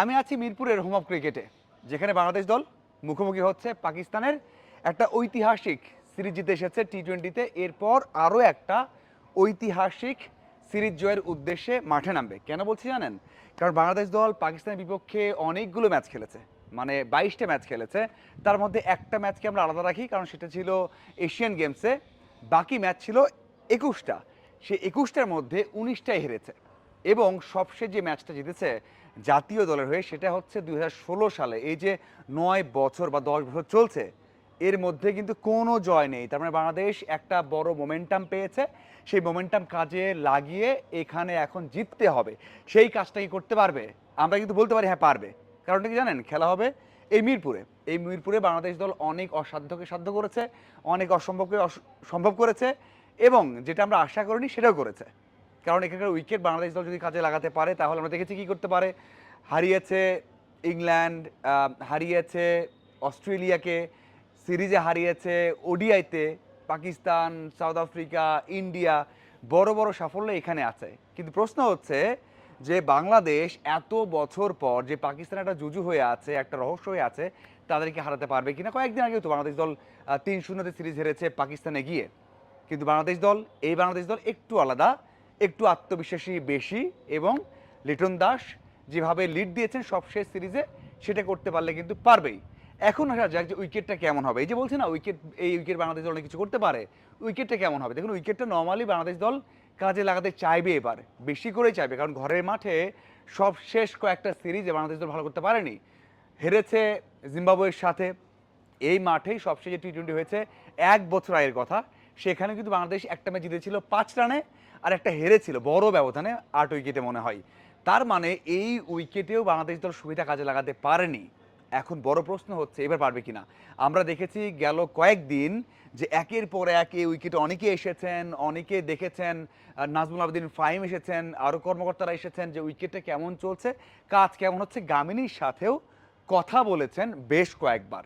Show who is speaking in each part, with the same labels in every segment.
Speaker 1: আমি আছি মিরপুরের হোম অফ ক্রিকেটে যেখানে বাংলাদেশ দল মুখোমুখি হচ্ছে পাকিস্তানের একটা ঐতিহাসিক সিরিজ জিতে এসেছে টি টোয়েন্টিতে এরপর আরও একটা ঐতিহাসিক সিরিজ জয়ের উদ্দেশ্যে মাঠে নামবে। কেন বলছি জানেন? কারণ বাংলাদেশ দল পাকিস্তানের বিপক্ষে অনেকগুলো ম্যাচ খেলেছে মানে বাইশটা ম্যাচ খেলেছে। তার মধ্যে একটা ম্যাচকে আমরা আলাদা রাখি, কারণ সেটা ছিল এশিয়ান গেমসে। বাকি ম্যাচ ছিল একুশটা। সে একুশটার মধ্যে উনিশটাই হেরেছে। এবং সবশেষ যে ম্যাচটা জিতেছে জাতীয় দলের হয়ে, সেটা হচ্ছে দু হাজার ষোলো সালে। এই যে নয় বছর বা দশ বছর চলছে, এর মধ্যে কিন্তু কোনো জয় নেই। তার মানে বাংলাদেশ একটা বড় মোমেন্টাম পেয়েছে। সেই মোমেন্টাম কাজে লাগিয়ে এখানে এখন জিততে হবে। সেই কাজটা কি করতে পারবে? আমরা কিন্তু বলতে পারি হ্যাঁ পারবে। কারণটা কি জানেন? খেলা হবে এই মিরপুরে। এই মিরপুরে বাংলাদেশ দল অনেক অসাধ্যকে সাধ্য করেছে, অনেক অসম্ভবকে অস- সম্ভব করেছে এবং যেটা আমরা আশা করিনি, সেটাও করেছে। কারণ এখানকার উইকেট বাংলাদেশ দল যদি কাজে লাগাতে পারে, তাহলে আমরা দেখেছি কী করতে পারে। হারিয়েছে ইংল্যান্ড হারিয়েছে অস্ট্রেলিয়াকে, সিরিজে হারিয়েছে ওডিআইতে, পাকিস্তান, সাউথ আফ্রিকা, ইন্ডিয়া, বড় বড় সাফল্য এখানে আছে। কিন্তু প্রশ্ন হচ্ছে যে বাংলাদেশ এত বছর পর যে পাকিস্তান একটা জুজু হয়ে আছে, একটা রহস্য হয়ে আছে, তাদেরকে হারাতে পারবে কিনা? কয়েকদিন আগেও তো বাংলাদেশ দল তিন শূন্যতে সিরিজ হেরেছে পাকিস্তানে গিয়ে কিন্তু বাংলাদেশ দল, এই বাংলাদেশ দল একটু আলাদা। একটু আত্মবিশ্বাসী বেশি এবং লিটন দাস যেভাবে লিড দিয়েছেন সবশেষ সিরিজে সেটা করতে পারলে কিন্তু পারবেই। এখন আসা যাক যে উইকেটটা কেমন হবে। এই যে বলছে না উইকেট এই উইকেট বাংলাদেশ দল অনেক কিছু করতে পারে উইকেটটা কেমন হবে? দেখুন উইকেটটা নর্মালি বাংলাদেশ দল কাজে লাগাতে চাইবে এবার, বেশি করেই চাইবে, কারণ ঘরের মাঠে সব শেষ কয়েকটা সিরিজে বাংলাদেশ দল ভালো করতে পারেনি। হেরেছে জিম্বাবুয়ের সাথে, এই মাঠেই সবশেষে টি টোয়েন্টি হয়েছে, এক বছর আগের কথা। সেখানে কিন্তু বাংলাদেশ একটা ম্যাচ জিতেছিল পাঁচ রানে আর একটা হেরেছিল বড় ব্যবধানে আট উইকেটে মনে হয়। তার মানে এই উইকেটেও বাংলাদেশ দল সুবিধা কাজে লাগাতে পারেনি। এখন বড় প্রশ্ন হচ্ছে, এবার পারবে কিনা? আমরা দেখেছি গেল কয়েকদিন যে একের পর এক এই উইকেটে অনেকে এসেছেন, অনেকে দেখেছেন নাজমুল আবেদিন ফাইম এসেছেন আরও কর্মকর্তারা এসেছেন যে উইকেটটা কেমন চলছে, কাজ কেমন হচ্ছে, গামিনীর সাথেও কথা বলেছেন বেশ কয়েকবার।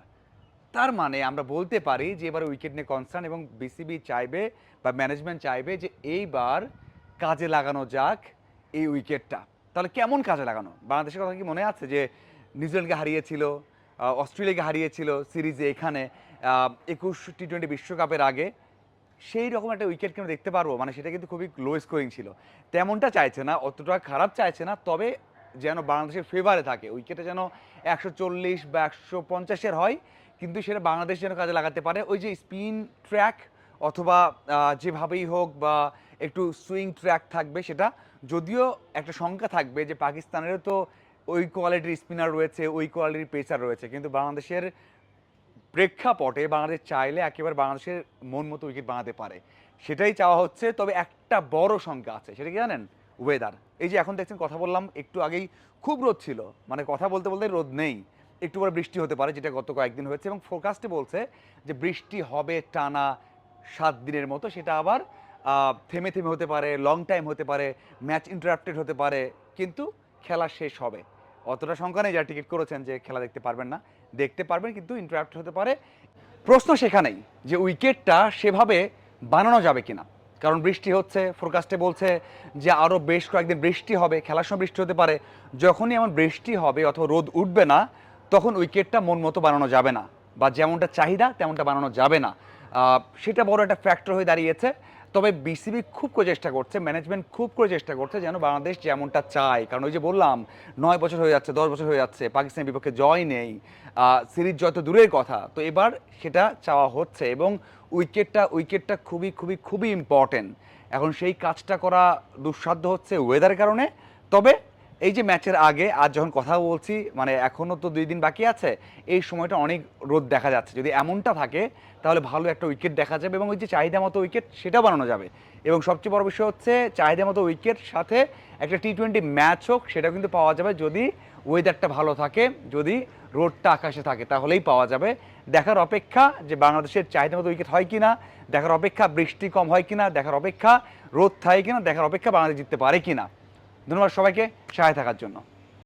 Speaker 1: তার মানে আমরা বলতে পারি যে এবার উইকেট নিয়ে কনসার্ন এবং বিসিবি চাইবে বা ম্যানেজমেন্ট চাইবে যে এইবার কাজে লাগানো যাক এই উইকেটটা তাহলে কেমন কাজে লাগানো? বাংলাদেশের কথা কি মনে আছে যে নিউজিল্যান্ডকে হারিয়েছিল অস্ট্রেলিয়াকে হারিয়েছিল সিরিজে এখানে একুশ টি টোয়েন্টি বিশ্বকাপের আগে? সেই রকম একটা উইকেট কেন দেখতে পারব? মানে সেটা কিন্তু খুবই লো স্কোরিং ছিল। তেমনটা চাইছে না, অতটা খারাপ চাইছে না, তবে যেন বাংলাদেশের ফেভারে থাকে। উইকেটে যেন একশো চল্লিশ বা একশো পঞ্চাশের হয় কিন্তু সেটা বাংলাদেশ যেন কাজে লাগাতে পারে। ওই যে স্পিন ট্র্যাক অথবা যেভাবেই হোক বা একটু সুইং ট্র্যাক থাকবে সেটা, যদিও একটা সংখ্যা থাকবে যে পাকিস্তানেরও তো ওই কোয়ালিটির স্পিনার রয়েছে, ওই কোয়ালিটির পেসার রয়েছে, কিন্তু বাংলাদেশের প্রেক্ষাপটে বাংলাদেশ চাইলে একেবারে বাংলাদেশের মন মতো উইকেট বানাতে পারে। সেটাই চাওয়া হচ্ছে, তবে একটা বড় সংখ্যা আছে, সেটা কি জানেন? ওয়েদার এই যে এখন দেখছেন, কথা বললাম, একটু আগেই খুব রোদ ছিল। মানে কথা বলতে বলতে রোদ নেই। একটু পরে বৃষ্টি হতে পারে, যেটা গত কয়েকদিন হয়েছে এবং ফোরকাস্টে বলছে যে বৃষ্টি হবে টানা সাত দিনের মতো। সেটা আবার থেমে থেমে হতে পারে লং টাইম হতে পারে ম্যাচ ইন্টারাপ্টেড হতে পারে, কিন্তু খেলা শেষ হবে। অতটা সংখ্যা নেই, যারা টিকিট করেছেন যে খেলা দেখতে পারবেন না, দেখতে পারবেন কিন্তু ইন্টারাপ্ট হতে পারে। প্রশ্ন সেখানেই যে উইকেটটা সেভাবে বানানো যাবে কিনা? কারণ বৃষ্টি হচ্ছে ফোরকাস্টে বলছে যে আরও বেশ কয়েকদিন বৃষ্টি হবে, খেলার সময় বৃষ্টি হতে পারে। যখনই এমন বৃষ্টি হবে অথবা রোদ উঠবে না তখন উইকেটটা মন মতো বানানো যাবে না। বা যেমনটা চাহিদা, তেমনটা বানানো যাবে না। সেটা বড় একটা ফ্যাক্টর হয়ে দাঁড়িয়েছে। তবে বিসিবি খুব করে চেষ্টা করছে ম্যানেজমেন্ট খুব করে চেষ্টা করছে যেন বাংলাদেশ যেমনটা চায়। কারণ ওই যে বললাম, নয় বছর হয়ে যাচ্ছে, দশ বছর হয়ে যাচ্ছে, পাকিস্তানের বিপক্ষে জয় নেই সিরিজ যত দূরের কথা, তো এবার সেটা চাওয়া হচ্ছে এবং উইকেটটা উইকেটটা খুবই খুবই খুবই ইম্পর্টেন্ট এখন সেই কাজটা করা দুঃসাধ্য হচ্ছে ওয়েদারের কারণে। তবে এই যে ম্যাচের আগে আজ যখন কথা বলছি মানে এখনও তো দুই দিন বাকি আছে, এই সময়টা অনেক রোদ দেখা যাচ্ছে। যদি এমনটা থাকে, তাহলে ভালো একটা উইকেট দেখা যাবে এবং ওই যে চাহিদা মতো উইকেট সেটাও বানানো যাবে। এবং সবচেয়ে বড় বিষয় হচ্ছে, চাহিদা মতো উইকেট সাথে একটা টি টোয়েন্টি ম্যাচ হোক সেটা কিন্তু পাওয়া যাবে। যদি ওয়েদারটা ভালো থাকে, যদি রোডটা আকাশে থাকে, তাহলেই পাওয়া যাবে। দেখার অপেক্ষা যে বাংলাদেশের চাহিদা মতো উইকেট হয় কিনা, দেখার অপেক্ষা বৃষ্টি কম হয় কিনা, দেখার অপেক্ষা রোদ থাকে কিনা, দেখার অপেক্ষা বাংলাদেশ জিততে পারে কিনা। ধন্যবাদ সবাইকে সহায় থাকার জন্য।